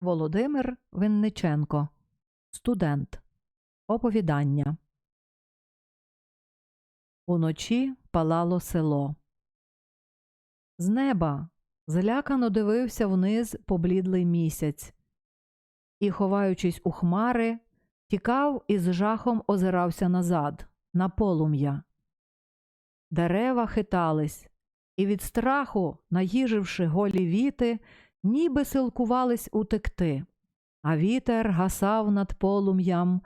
Володимир Винниченко. Студент. Оповідання. Уночі палало село. З неба злякано дивився вниз поблідлий місяць і, ховаючись у хмари, тікав і з жахом озирався назад, на полум'я. Дерева хитались, і від страху, наїживши голі віти, ніби силкувались утекти, а вітер гасав над полум'ям,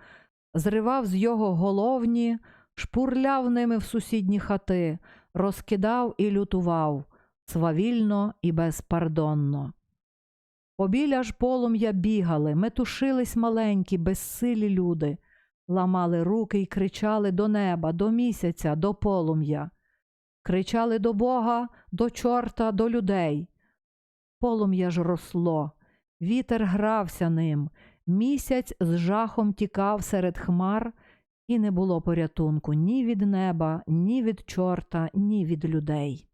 зривав з його головні, шпурляв ними в сусідні хати, розкидав і лютував, свавільно і безпардонно. Побіля ж полум'я бігали, метушились маленькі, безсилі люди, ламали руки й кричали до неба, до місяця, до полум'я. Кричали до Бога, до чорта, до людей. Полум'я ж росло, вітер грався ним, місяць з жахом тікав серед хмар, і не було порятунку ні від неба, ні від чорта, ні від людей.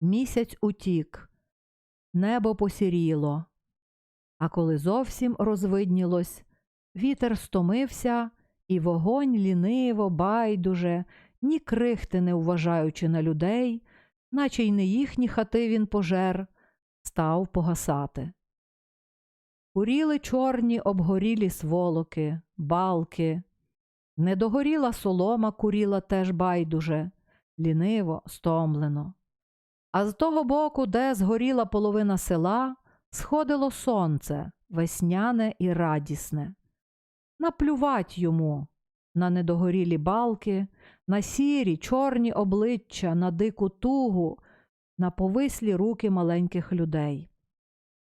Місяць утік, небо посіріло, а коли зовсім розвиднілось, вітер стомився, і вогонь ліниво, байдуже, ні крихти не вважаючи на людей, наче й не їхні хати він пожер, став погасати. Куріли чорні обгорілі сволоки, балки. Недогоріла солома куріла теж байдуже, ліниво, стомлено. А з того боку, де згоріла половина села, сходило сонце, весняне і радісне. Наплювать йому на недогорілі балки, на сірі, чорні обличчя, на дику тугу, на повислі руки маленьких людей.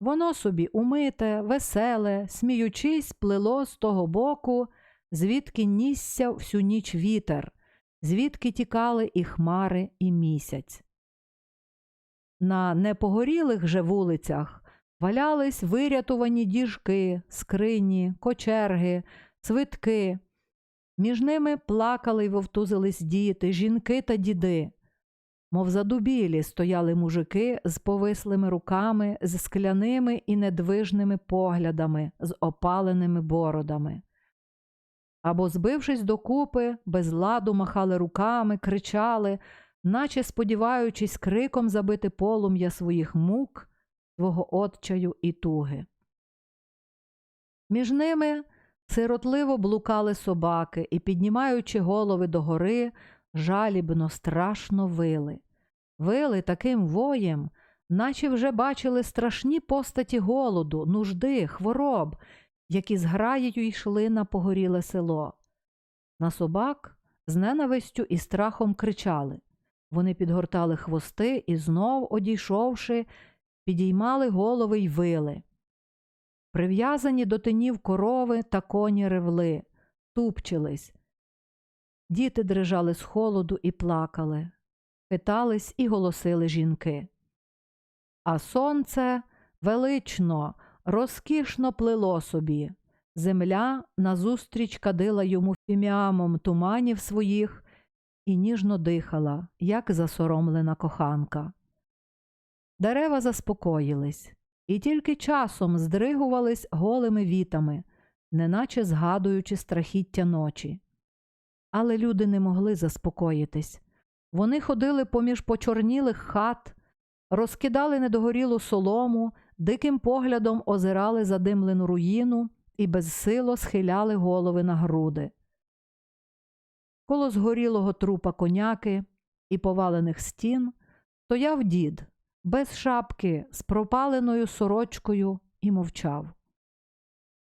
Воно собі умите, веселе, сміючись, плило з того боку, звідки нісся всю ніч вітер, звідки тікали і хмари, і місяць. На непогорілих же вулицях валялись вирятувані діжки, скрині, кочерги, цвитки. Між ними плакали й вовтузились діти, жінки та діди. Мов задубілі стояли мужики з повислими руками, з скляними і недвижними поглядами, з опаленими бородами. Або, збившись докупи, без ладу махали руками, кричали, наче сподіваючись криком забити полум'я своїх мук, свого отчаю і туги. Між ними сиротливо блукали собаки і, піднімаючи голови догори, жалібно, страшно вили. Вили таким воєм, наче вже бачили страшні постаті голоду, нужди, хвороб, які з граєю йшли на погоріле село. На собак з ненавистю і страхом кричали. Вони підгортали хвости і, знов, одійшовши, підіймали голови й вили. Прив'язані до тинів корови та коні ревли, тупчились. Діти дрижали з холоду і плакали, хитались і голосили жінки. А сонце велично, розкішно плило собі. Земля назустріч кадила йому фіміамом туманів своїх і ніжно дихала, як засоромлена коханка. Дерева заспокоїлись і тільки часом здригувались голими вітами, неначе згадуючи страхіття ночі. Але люди не могли заспокоїтись. Вони ходили поміж почорнілих хат, розкидали недогорілу солому, диким поглядом озирали задимлену руїну і безсило схиляли голови на груди. Коло згорілого трупа коняки і повалених стін стояв дід, без шапки, з пропаленою сорочкою і мовчав.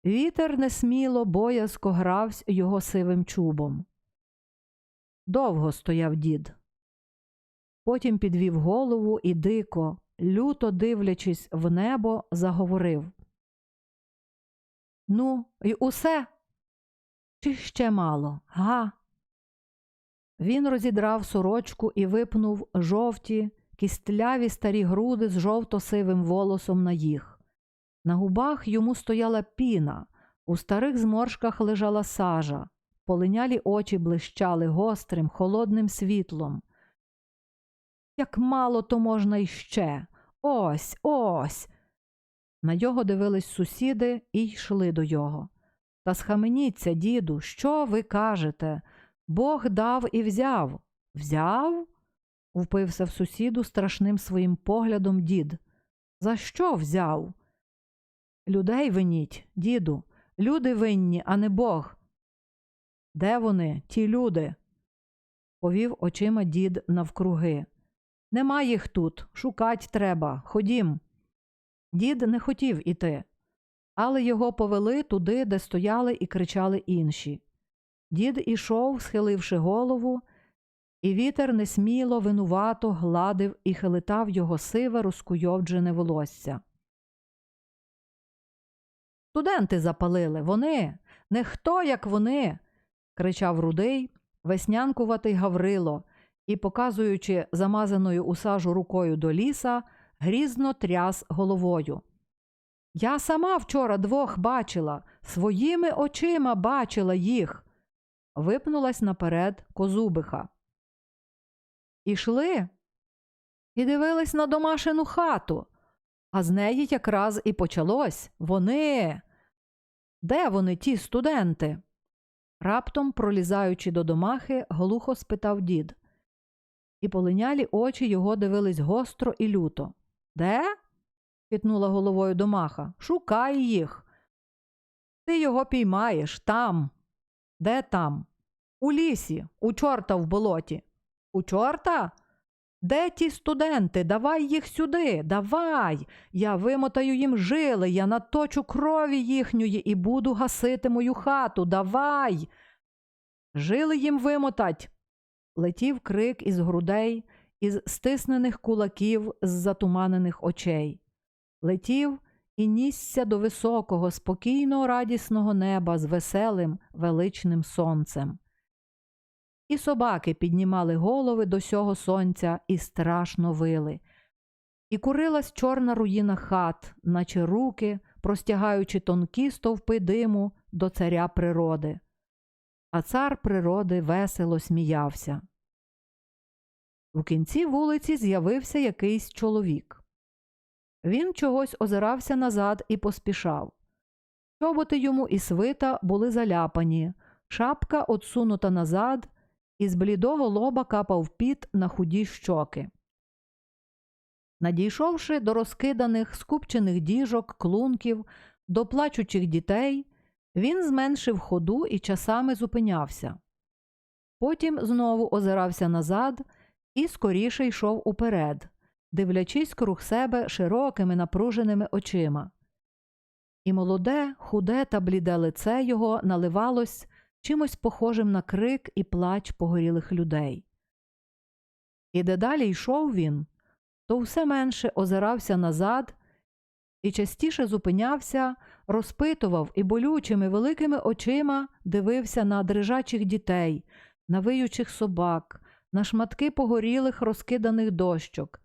Вітер несміло боязко гравсь його сивим чубом. Довго стояв дід. Потім підвів голову і дико, люто дивлячись в небо, заговорив. Ну, і усе? Чи ще мало? Га? Він розідрав сорочку і випнув жовті, кістляві старі груди з жовто-сивим волосом на їх. На губах йому стояла піна, у старих зморшках лежала сажа, полинялі очі блищали гострим, холодним світлом. Як мало то можна іще. Ось, ось. На його дивились сусіди і йшли до його. Та схаменіться, діду, що ви кажете? Бог дав і взяв. Взяв? Впився в сусіду страшним своїм поглядом дід. За що взяв? Людей виніть, діду, люди винні, а не Бог. Де вони, ті люди? повів очима дід навкруги. Нема їх тут, шукать треба, ходім. Дід не хотів іти, але його повели туди, де стояли і кричали інші. Дід ішов, схиливши голову, і вітер несміло, винувато гладив і хилитав його сиве, розкуйовджене волосся. Студенти запалили, вони, не хто, як вони. кричав рудий, веснянкуватий Гаврило, і, показуючи замазаною у сажу рукою до ліса, грізно тряс головою. Я сама вчора двох бачила, своїми очима бачила їх. Випнулась наперед козубиха. Ішли і дивились на домашину хату, а з неї якраз і почалось вони. Де вони, ті студенти? Раптом, пролізаючи до домахи, глухо спитав дід. І полинялі очі його дивились гостро і люто. Де? хитнула головою домаха. Шукай їх. Ти його піймаєш там. Де там? У лісі, у чорта в болоті. У чорта? Де ті студенти? Давай їх сюди, давай. Я вимотаю їм жили, я наточу крові їхньої і буду гасити мою хату. Давай. Жили їм вимотать. Летів крик із грудей, із стиснених кулаків, з затуманених очей. Летів і нісся до високого, спокійного, радісного неба з веселим, величним сонцем. І собаки піднімали голови до сього сонця і страшно вили. І курилась чорна руїна хат, наче руки, простягаючи тонкі стовпи диму до царя природи. А цар природи весело сміявся. У кінці вулиці з'явився якийсь чоловік. Він чогось озирався назад і поспішав. Чоботи йому і свита були заляпані, шапка отсунута назад, і з блідого лоба капав піт на худі щоки. Надійшовши до розкиданих, скупчених діжок, клунків, до плачучих дітей, він зменшив ходу і часами зупинявся. Потім знову озирався назад і скоріше йшов уперед, дивлячись круг себе широкими напруженими очима. І молоде, худе та бліде лице його наливалось чимось похожим на крик і плач погорілих людей. І дедалі йшов він, то все менше озирався назад і частіше зупинявся, розпитував і болючими великими очима дивився на дрижачих дітей, на виючих собак, на шматки погорілих розкиданих дощок.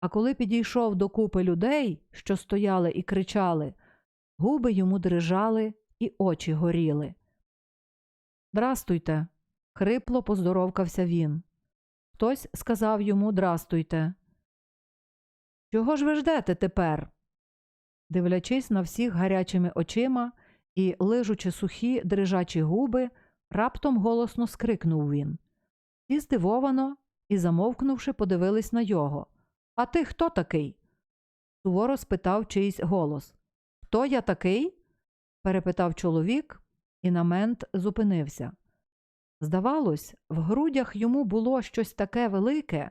А коли підійшов до купи людей, що стояли і кричали, губи йому дрижали і очі горіли. Здрастуйте, хрипло поздоровкався він. Хтось сказав йому Здрастуйте. Чого ж ви ждете тепер? Дивлячись на всіх гарячими очима і лижучи сухі дрижачі губи, раптом голосно скрикнув він. Ті здивовано і, замовкнувши, подивились на його. А ти хто такий? суворо спитав чийсь голос. Хто я такий? перепитав чоловік і на зупинився. Здавалось, в грудях йому було щось таке велике,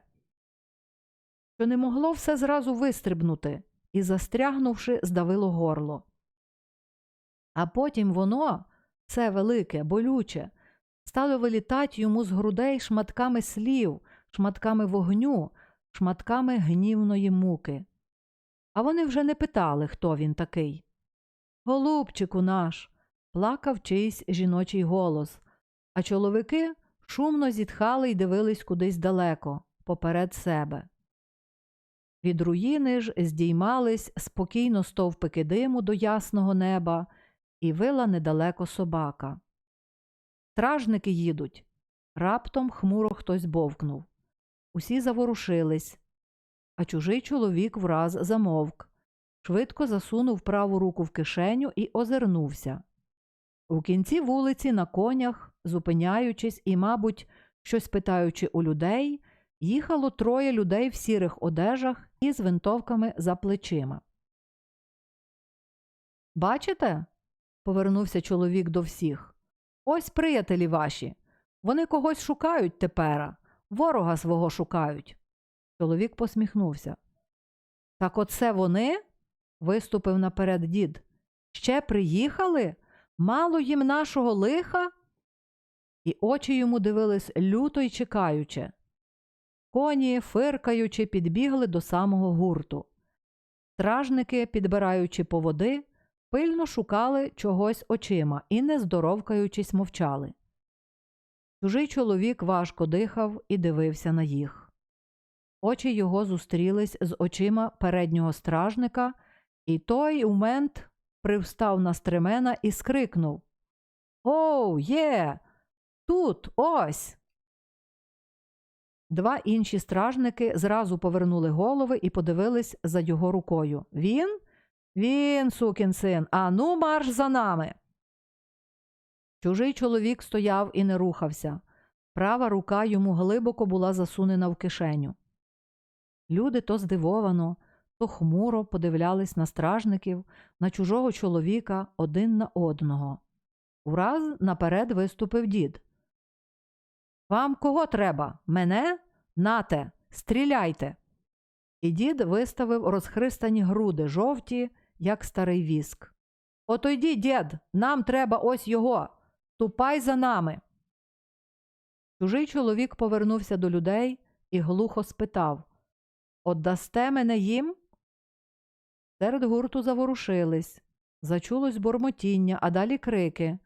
що не могло все зразу вистрибнути і, застрягнувши, здавило горло. А потім воно, все велике, болюче, стало вилітати йому з грудей шматками слів, шматками вогню, шматками гнівної муки. А вони вже не питали, хто він такий. Голубчику наш, плакав чийсь жіночий голос, а чоловіки шумно зітхали й дивились кудись далеко, поперед себе. Від руїни ж здіймались спокійно стовпики диму до ясного неба і вила недалеко собака. Стражники їдуть. Раптом хмуро хтось бовкнув. Усі заворушились, а чужий чоловік враз замовк, швидко засунув праву руку в кишеню і озирнувся. У кінці вулиці на конях, зупиняючись і, мабуть, щось питаючи у людей, їхало троє людей в сірих одежах і з винтовками за плечима. Бачите? повернувся чоловік до всіх. Ось приятелі ваші. Вони когось шукають тепера, ворога свого шукають. Чоловік посміхнувся. Так оце вони? виступив наперед дід. Ще приїхали? Мало їм нашого лиха? І очі йому дивились люто й чекаюче. Коні, фиркаючи, підбігли до самого гурту. Стражники, підбираючи поводи, пильно шукали чогось очима і, не здоровкаючись, мовчали. Чужий чоловік важко дихав і дивився на їх. Очі його зустрілись з очима переднього стражника, і той у мент привстав на стремена і скрикнув Оу, є! Тут, ось. Два інші стражники зразу повернули голови і подивились за його рукою. Він? Він, сукін син, а ну марш за нами. Чужий чоловік стояв і не рухався. Права рука йому глибоко була засунена в кишеню. Люди то здивовано, то хмуро подивлялись на стражників, на чужого чоловіка один на одного. Ураз наперед виступив дід. Вам кого треба? Мене? Нате, стріляйте. І дід виставив розхристані груди жовті, як старий віск. Ото йди, дід, нам треба ось його. Ступай за нами. Чужий чоловік повернувся до людей і глухо спитав Отдасте мене їм? Серед гурту заворушились. Зачулось бурмотіння, а далі крики.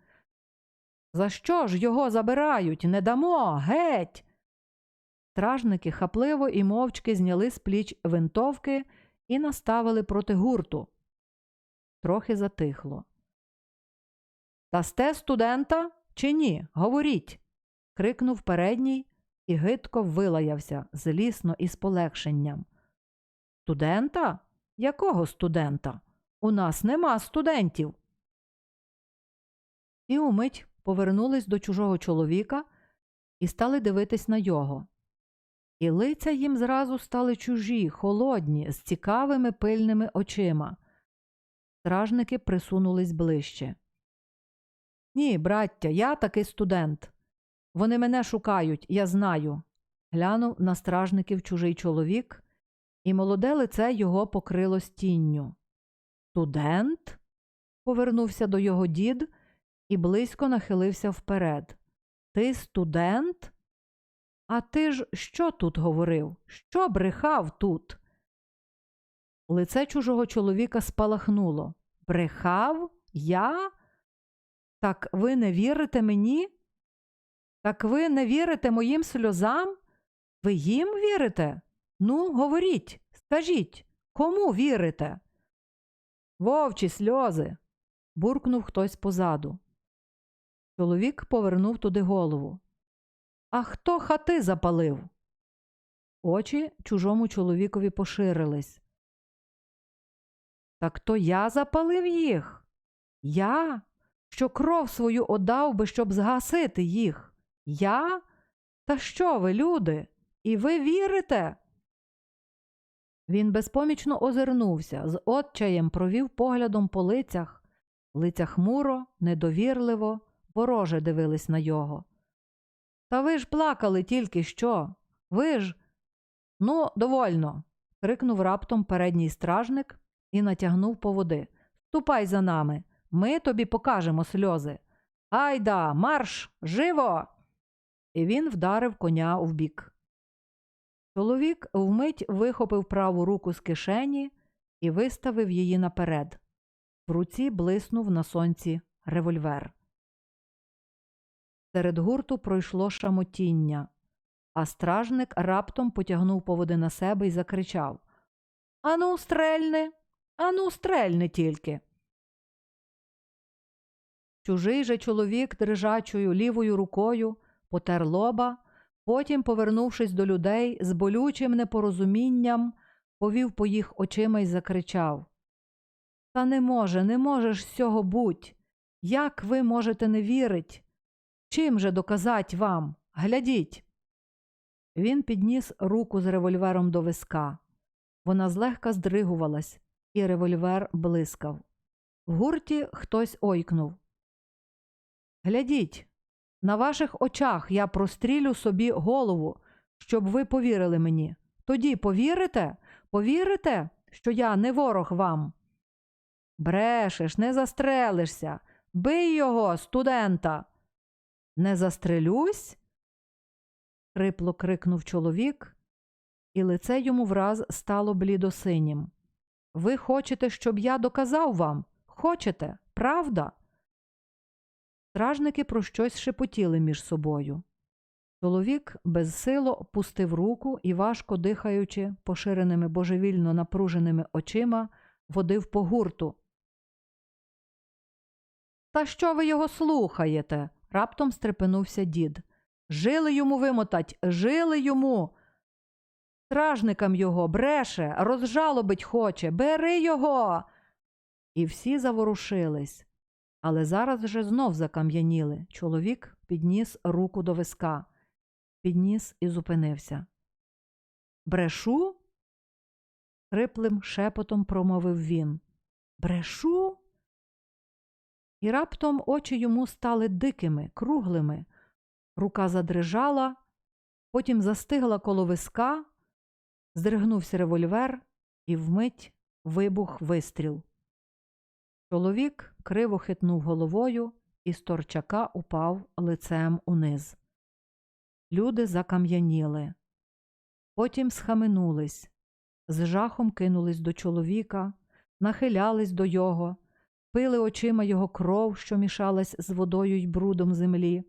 За що ж його забирають? Не дамо, геть. Стражники хапливо і мовчки зняли з пліч винтовки і наставили проти гурту. Трохи затихло. Дасте студента чи ні? Говоріть. крикнув передній і гидко вилаявся, злісно і з полегшенням. Студента? Якого студента? У нас нема студентів. І умить повернулись до чужого чоловіка і стали дивитись на його. І лиця їм зразу стали чужі, холодні, з цікавими пильними очима. Стражники присунулись ближче. Ні, браття, я таки студент. Вони мене шукають, я знаю. Глянув на стражників чужий чоловік, і молоде лице його покрилось тінню. Студент? повернувся до його дід і близько нахилився вперед. Ти студент? А ти ж що тут говорив? Що брехав тут? Лице чужого чоловіка спалахнуло. Брехав? Я? Так ви не вірите мені? Так ви не вірите моїм сльозам? Ви їм вірите? Ну, говоріть, скажіть, кому вірите? Вовчі сльози. буркнув хтось позаду. Чоловік повернув туди голову. А хто хати запалив? Очі чужому чоловікові поширились. Так то я запалив їх? Я, що кров свою отдав би, щоб згасити їх. Я? Та що ви, люди? І ви вірите? Він безпомічно озирнувся, з отчаєм провів поглядом по лицях. Лиця хмуро, недовірливо, вороже дивились на його. Та ви ж плакали тільки що. Ви ж. Ну, довольно. крикнув раптом передній стражник і натягнув поводи. Ступай за нами. Ми тобі покажемо сльози. Айда, марш, живо! І він вдарив коня в бік. Чоловік вмить вихопив праву руку з кишені і виставив її наперед. В руці блиснув на сонці револьвер. Серед гурту пройшло шамотіння, а стражник раптом потягнув поводи на себе і закричав Ану, стрельни, ану, стрельни тільки. Чужий же чоловік дрижачою лівою рукою потер лоба, потім, повернувшись до людей, з болючим непорозумінням, повів по їх очима і закричав Та не може, не може ж цього буть. Як ви можете не вірить? Чим же доказать вам? Глядіть. Він підніс руку з револьвером до виска. Вона злегка здригувалась, і револьвер блискав. В гурті хтось ойкнув. Глядіть, на ваших очах я прострілю собі голову, щоб ви повірили мені. Тоді повірите? Повірите, що я не ворог вам? Брешеш, не застрелишся. Бий його, студента. Не застрелюсь? хрипло крикнув чоловік, і лице йому враз стало блідосинім. Ви хочете, щоб я доказав вам? Хочете, правда? Стражники про щось шепотіли між собою. Чоловік безсило опустив руку і, важко дихаючи, поширеними божевільно напруженими очима, водив по гурту. Та що ви його слухаєте? раптом стрепенувся дід. Жили йому вимотать, жили йому. Стражникам його бреше, розжалобить хоче, бери його. І всі заворушились. Але зараз же знов закам'яніли. Чоловік підніс руку до виска, підніс і зупинився. Брешу? хриплим шепотом промовив він. Брешу? І раптом очі йому стали дикими, круглими. Рука задрижала, потім застигла коло виска, здригнувся револьвер, і вмить вибух вистріл. Чоловік криво хитнув головою і з торчака упав лицем униз. Люди закам'яніли. Потім схаменулись, з жахом кинулись до чоловіка, нахилялись до його, пили очима його кров, що мішалась з водою й брудом землі,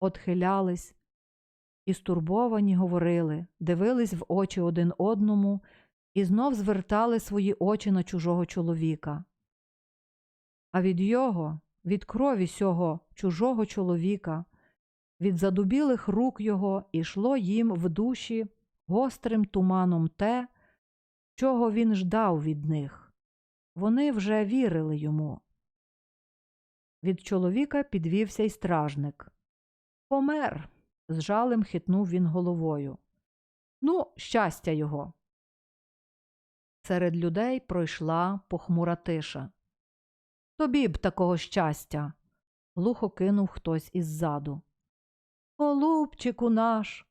отхилялись і стурбовані говорили, дивились в очі один одному і знов звертали свої очі на чужого чоловіка. А від його, від крові сього чужого чоловіка, від задубілих рук його ішло їм в душі гострим туманом те, чого він ждав від них. Вони вже вірили йому. Від чоловіка підвівся й стражник. Помер. з жалем хитнув він головою. Ну, щастя його. Серед людей пройшла похмура тиша. Тобі б такого щастя. глухо кинув хтось іззаду. Голубчику наш.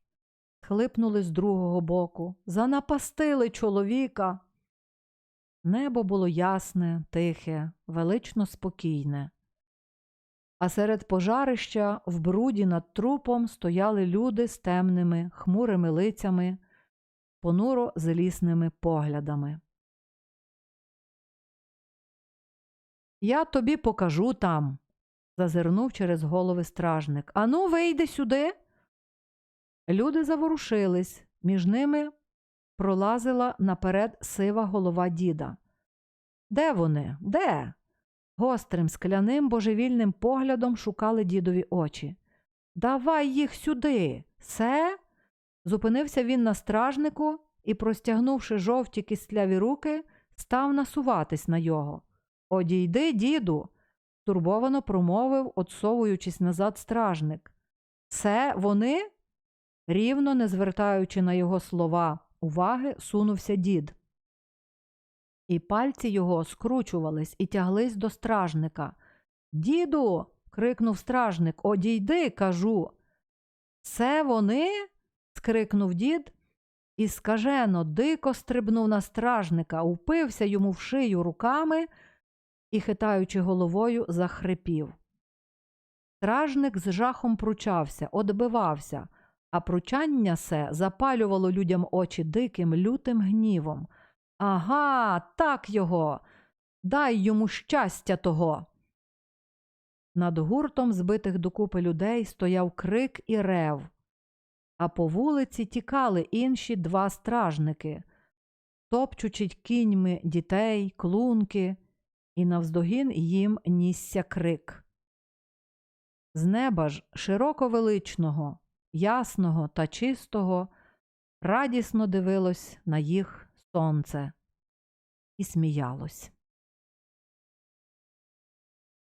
хлипнули з другого боку. Занапастили чоловіка. Небо було ясне, тихе, велично спокійне. А серед пожарища в бруді над трупом стояли люди з темними, хмурими лицями, понуро злісними поглядами. Я тобі покажу там, зазирнув через голови стражник. Ану, вийди сюди. Люди заворушились, між ними пролазила наперед сива голова діда. Де вони? Де? Гострим, скляним, божевільним поглядом шукали дідові очі. Давай їх сюди. Се? Зупинився він на стражнику і, простягнувши жовті кисляві руки, став насуватись на його. Одійди, діду, турбовано промовив, отсовуючись назад стражник. Це вони? Рівно не звертаючи на його слова уваги, сунувся дід. І пальці його скручувались і тяглись до стражника. Діду. крикнув стражник. Одійди, кажу. Це вони? скрикнув дід і скажено дико стрибнув на стражника, упився йому в шию руками і, хитаючи головою, захрипів. Стражник з жахом пручався, одбивався, а пручання се запалювало людям очі диким, лютим гнівом. Ага, так його. Дай йому щастя того. Над гуртом збитих докупи людей стояв крик і рев, а по вулиці тікали інші два стражники, топчучи кіньми дітей, клунки, і навздогін їм нісся крик. З неба ж широко величного, ясного та чистого радісно дивилось на їх сонце і сміялось.